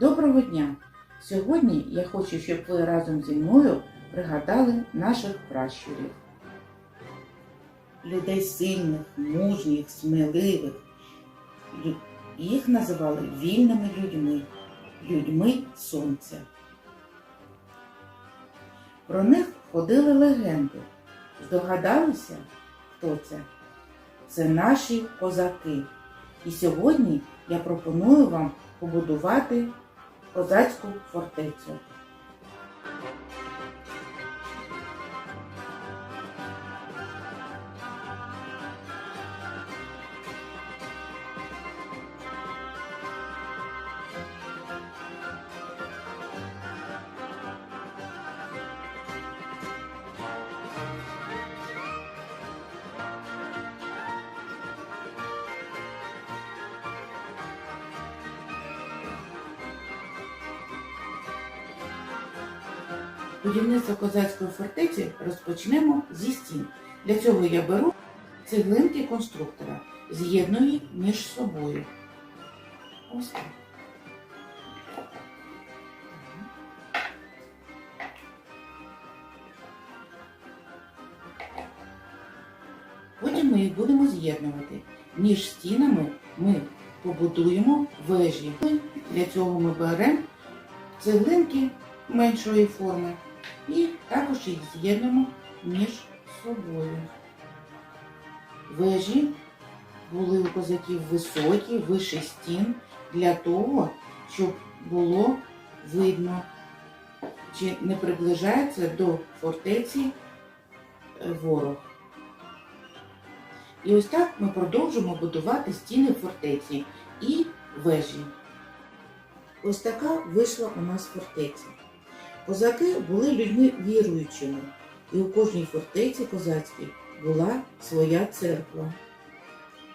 Доброго дня! Сьогодні я хочу, щоб ви разом зі мною пригадали наших пращурів. Людей сильних, мужніх, сміливих. Їх називали вільними людьми, людьми сонця. Про них ходили легенди. Здогадалися, хто це? Це наші козаки. І сьогодні я пропоную вам побудувати козацьку фортецю. Будівництво козацької фортеці розпочнемо зі стін. Для цього я беру цеглинки конструктора, з'єдную між собою. Ось так. Потім ми їх будемо з'єднувати. Між стінами ми побудуємо вежі. Для цього ми беремо цеглинки меншої форми і також їх з'єднуємо між собою. Вежі були у козаків високі, вище стін, для того, щоб було видно, чи не приближається до фортеці е, ворог. І ось так ми продовжимо будувати стіни фортеці і вежі. Ось така вийшла у нас фортеця. Козаки були людьми віруючими, і у кожній фортеці козацькій була своя церква.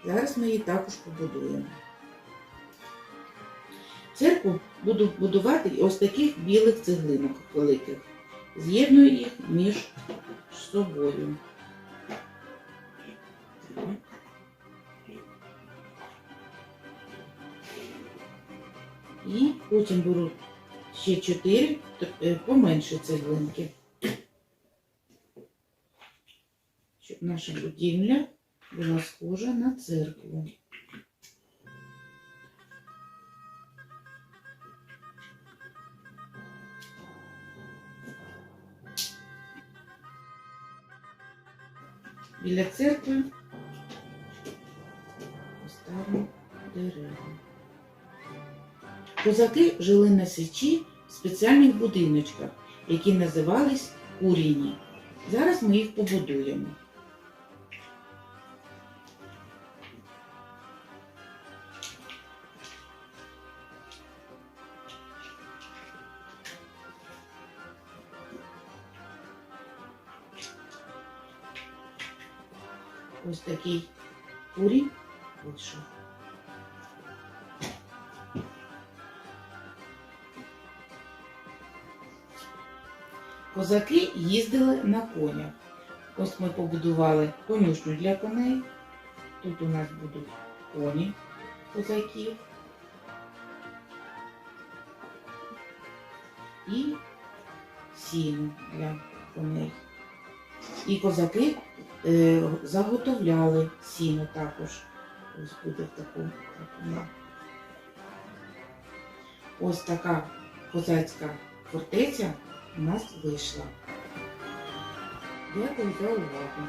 Зараз ми її також побудуємо. Церкву буду будувати ось таких білих цеглинок великих. З'єдную їх між собою. І потім беру ще чотири е, поменше цеглинки. Щоб наша будівля була схожа на церкву. Біля церкви поставимо дерева. Козаки жили на січі спеціальних будиночках, які називались куріні. Зараз ми їх побудуємо. Ось такий курінь вийшов. Козаки їздили на конях. Ось ми побудували конюшню для коней. Тут у нас будуть коні козаків. І сіно для коней. І козаки е, заготовляли сіно також. Ось буде в такому. Ось така козацька фортеця у нас вийшла. Дякую за увагу.